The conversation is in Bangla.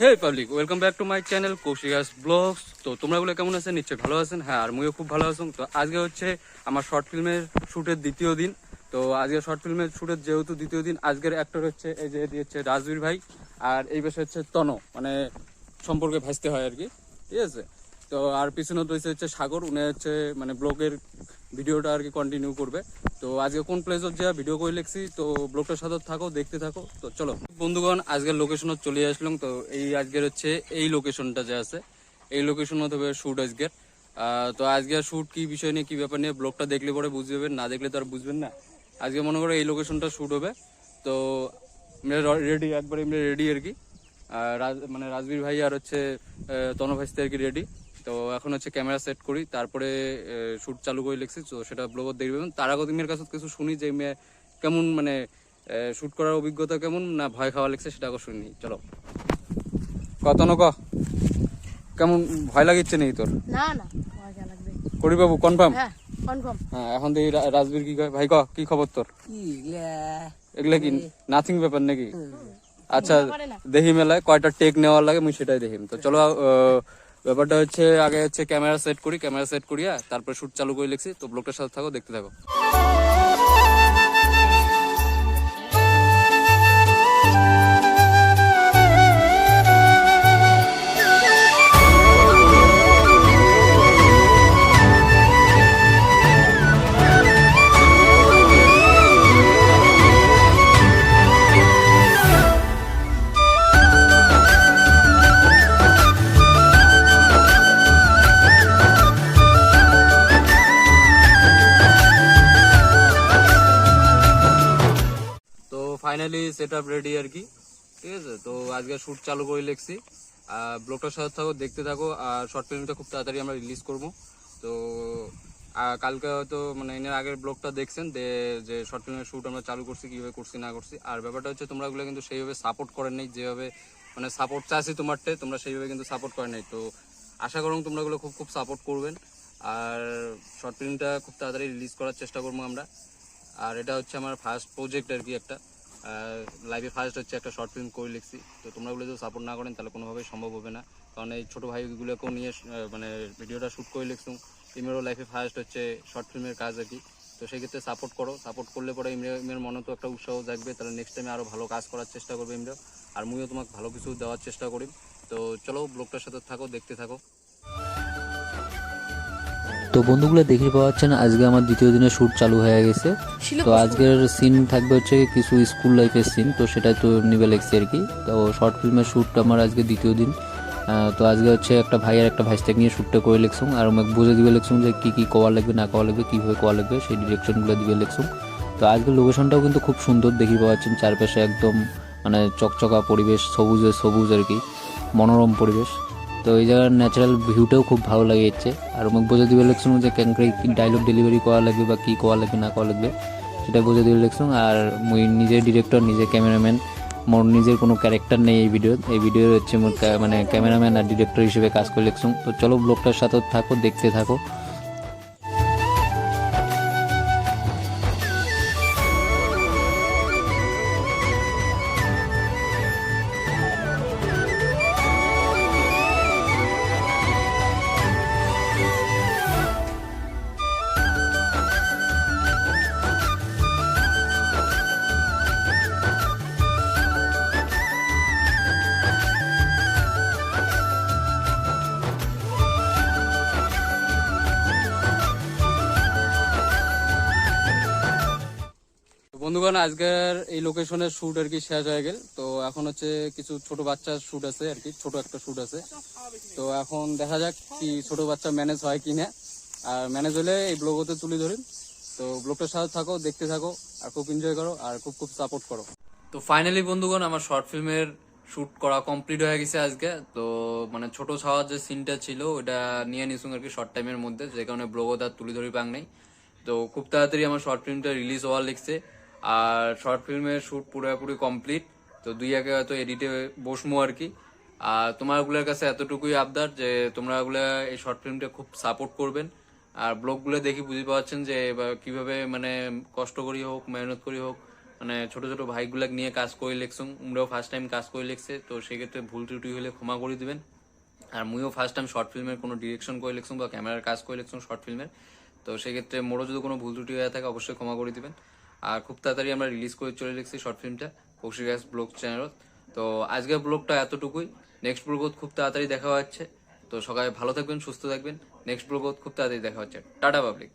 Hey public welcome back to my channel Koushika's blogs তো তোমরা গুলো কেমন আছেন? নিশ্চয়ই ভালো আছেন। হ্যাঁ আর মুইও খুব ভালো আছেন তো আজকে হচ্ছে আমার শর্ট ফিল্মের শুটের দ্বিতীয় দিন। তো আজকে শর্ট ফিল্মের শুটের যেহেতু দ্বিতীয় দিন, আজকের অ্যাক্টর হচ্ছে, এই যে হচ্ছে রাজবীর ভাই আর এই পাশে হচ্ছে তন। মানে সম্পর্কে ভাসতে হয় আর কি। ঠিক আছে? তো আর পিছনে রয়েছে হচ্ছে সাগর, উনি হচ্ছে মানে ব্লগের ভিডিওটা আর কি কন্টিনিউ করবে। তো আজকে কোন প্লেসত যা ভিডিও করে লিখছি, তো ব্লগটার সাথে থাকো, দেখতে থাকো। তো চলো। বন্ধুগণ, আজকের লোকেশনত চলে আসলাম। তো এই আজকের হচ্ছে এই লোকেশনটা যে আছে, এই লোকেশনত হবে শুট আজকের। তো আজকের শুট কি বিষয় নিয়ে, কি ব্যাপার নিয়ে ব্লগটা দেখলে পরে বুঝতে পারবেন, না দেখলে তো আর বুঝবেন না। আজকে মনে করো এই লোকেশনটা শুট হবে। তো রেডি একবার এমনি রেডি আর কি। মানে রাজবীর ভাই আর হচ্ছে তনু ভাইস্তে আর কি রেডি তো এখন হচ্ছে ক্যামেরা সেট করি তারপরে শুট চালু করে লিখছি তো সেটা ব্লগত দেখবেন। তার আগে মেয়ের কাছে কিছু শুনি যে মেয়ে কেমন মানে শুট করার অভিজ্ঞতা কেমন না ভয় খাওয়া লিখছে সেটা আগে শুনি চলো। কত ন ক। কেমন ভয় লাগিচ্ছে নেই তোর? না না করি বাবু কনফার্ম হ্যাঁ কনফার্ম হ্যাঁ এখন দেখি রা- রাজবীর কি কয়? ভাই ক কি খবর তোর? এগুলা কি নাথিং ব্যাপার নাকি? আচ্ছা দেখি মেলায় কয়টা টেক নেওয়ার লাগে আমি সেটাই দেখিম তো চলো আহ, ব্যাপারটা হচ্ছে, আগে হচ্ছে ক্যামেরা সেট করি ক্যামেরা সেট করিয়া তারপরে শুট চালু করে লিখছি। তো ব্লগটার সাথে থাকো, দেখতে থাকো। ফাইনালি সেট আপ রেডি আর কি। ঠিক আছে? তো আজকে শুট চালু করে লিখছি। ব্লগটার সাথে থাকো, দেখতে থাকো। আর শর্ট ফিল্মটা খুব তাড়াতাড়ি আমরা রিলিজ করব। তো কালকে হয়তো মানে এর আগের ব্লগটা দেখছেন যে- যে শর্ট ফিল্মের শ্যুট আমরা চালু করছি, কীভাবে করছি, না করছি। আর ব্যাপারটা হচ্ছে তোমরা গুলো কিন্তু সেইভাবে সাপোর্ট করেন নাই, যেভাবে মানে সাপোর্ট চাইছি তোমারটে তোমরা সেইভাবে কিন্তু সাপোর্ট করেন নাই। তো, আশা করুন তোমরা গুলো খুব খুব সাপোর্ট করবেন। আর শর্ট ফিল্মটা খুব তাড়াতাড়ি রিলিজ করার চেষ্টা করব আমরা। আর এটা হচ্ছে আমার ফার্স্ট প্রজেক্ট আর কি একটা। লাইফে ফার্স্ট হচ্ছে একটা শর্ট ফিল্ম করে লিখছি। তো তোমরা গুলো যদি সাপোর্ট না করেন, তাহলে কোনোভাবেই সম্ভব হবে না। কারণ এই ছোটো ভাইগুলোকেও নিয়ে মানে ভিডিওটা শ্যুট করে লিখছুম ইমেরও লাইফে ফার্স্ট হচ্ছে শর্ট ফিল্মের কাজ আর কি। তো সেই ক্ষেত্রে সাপোর্ট করো। সাপোর্ট করলে পরে ইমরে ইমের মনে তো একটা উৎসাহ জাগবে। তাহলে নেক্সট টাইমে আরও ভালো কাজ করার চেষ্টা করবে ইমরেও আর মুইও তোমাকে ভালো কিছু দেওয়ার চেষ্টা করি। তো চলো ব্লগটার সাথে থাকো, দেখতে থাকো। তো বন্ধুগুলো দেখে পাওয়া যাচ্ছে না আজকে আমার দ্বিতীয় দিনের শ্যুট চালু হয়ে গেছে। তো আজকের সিন থাকবে হচ্ছে কিছু স্কুল লাইফের সিন তো সেটাই তো নিবে লেগছে আর কি। তো শর্ট ফিল্মের শ্যুট আমার আজকে দ্বিতীয় দিন। তো আজকে হচ্ছে একটা ভাই আর একটা ভাইস্টেক নিয়ে শ্যুটটা করে লিখছুম আর আমাকে বুঝে দিবে লিখছুম যে কী কী কোয়া লাগবে না কোয়া লাগবে কীভাবে কোয়া লাগবে সেই ডিরেকশনগুলো দিবে লিখছুম তো আজকের লোকেশনটাও কিন্তু খুব সুন্দর দেখি পাচ্ছেন চারপাশে একদম মানে চকচকা পরিবেশ সবুজে সবুজ আর কি মনোরম পরিবেশ। তো এই জায়গার ন্যাচারাল ভিউটাও খুব ভালো লাগে ইচ্ছে আর আমাকে বোঝা দিবে লেখসং যে কেন কি ডাইলগ ডেলিভারি করা লাগবে বা কী করা লাগবে, না করা লাগবে, সেটা বোঝা দিবে লেখসং আর মুই নিজের ডিরেক্টর নিজের ক্যামেরাম্যান মোর নিজের কোনো ক্যারেক্টার নেই এই ভিডিও এই ভিডিও হচ্ছে মানে ক্যামেরাম্যান আর ডিরেক্টর হিসেবে কাজ করে লেখসং তো চলো ব্লগটার সাথে থাকো, দেখতে থাকো। বন্ধুগণ, আজকের এই লোকেশনের শুট আর কি শেষ হয়ে গেল। তো এখন হচ্ছে কিছু ছোট বাচ্চার শুট আছে আর কি, ছোট একটা শুট আছে। তো এখন দেখা যাক কি ছোট বাচ্চা ম্যানেজ হয় কি না। আর ম্যানেজ হলে এই ব্লগতে তুলে ধরিম তো ব্লগটার সাথে থাকো, দেখতে থাকো, আর খুব এনজয় করো, আর খুব খুব সাপোর্ট করো। তো ফাইনালি বন্ধুগণ, আমার শর্ট ফিল্মের শুট করা কমপ্লিট হয়ে গেছে আজকে। তো মানে ছোট ছাওয়ার যে সিনটা ছিল ওটা নিয়ে নিছুন আর কি শর্ট টাইমের মধ্যে। যে কারণে ব্লগও তার তুলে ধরি পাং নাই। তো খুব তাড়াতাড়ি আমার শর্ট ফিল্মটা রিলিজ হওয়ার লিখছে আর শর্ট ফিল্মের শ্যুট পুরোপুরি কমপ্লিট তো দুই আগে হয়তো এডিটে বসমো আর কি। আর তোমারগুলোর কাছে এতটুকুই আবদার যে তোমরা ওগুলা এই শর্ট ফিল্মটা খুব সাপোর্ট করবেন। আর ব্লগগুলো দেখি বুঝতে পারছেন যে কীভাবে মানে কষ্ট করি হোক, মেহনত করি হোক মানে ছোট ছোট ভাইগুলাক নিয়ে কাজ করে লেখছুম উমরাও ফার্স্ট টাইম কাজ করে লেখছে, তো সেক্ষেত্রে ভুল ত্রুটি হলে ক্ষমা করে দিবেন। আর মুইও ফার্স্ট টাইম শর্ট ফিল্মের কোনো ডিরেকশন করে লেখছুম বা ক্যামেরার কাজ করে লেখছুম শর্ট ফিল্মের তো সেক্ষেত্রে মোড়ও যদি কোনো ভুল ত্রুটি হয়ে থাকে, অবশ্যই ক্ষমা করে দিবেন। আর খুব তাড়াতাড়ি আমরা রিলিজ করে চলে রেখেছি শর্ট ফিল্মটা কৌশিক গ্যাস ব্লগ চ্যানেল তো। আজকের ব্লগটা এতটুকুই। নেক্সট ব্লগত খুব তাড়াতাড়ি দেখা হচ্ছে। তো সবাই ভালো থাকবেন, সুস্থ থাকবেন। নেক্সট ব্লগত খুব তাড়াতাড়ি দেখা হচ্ছে। Tata public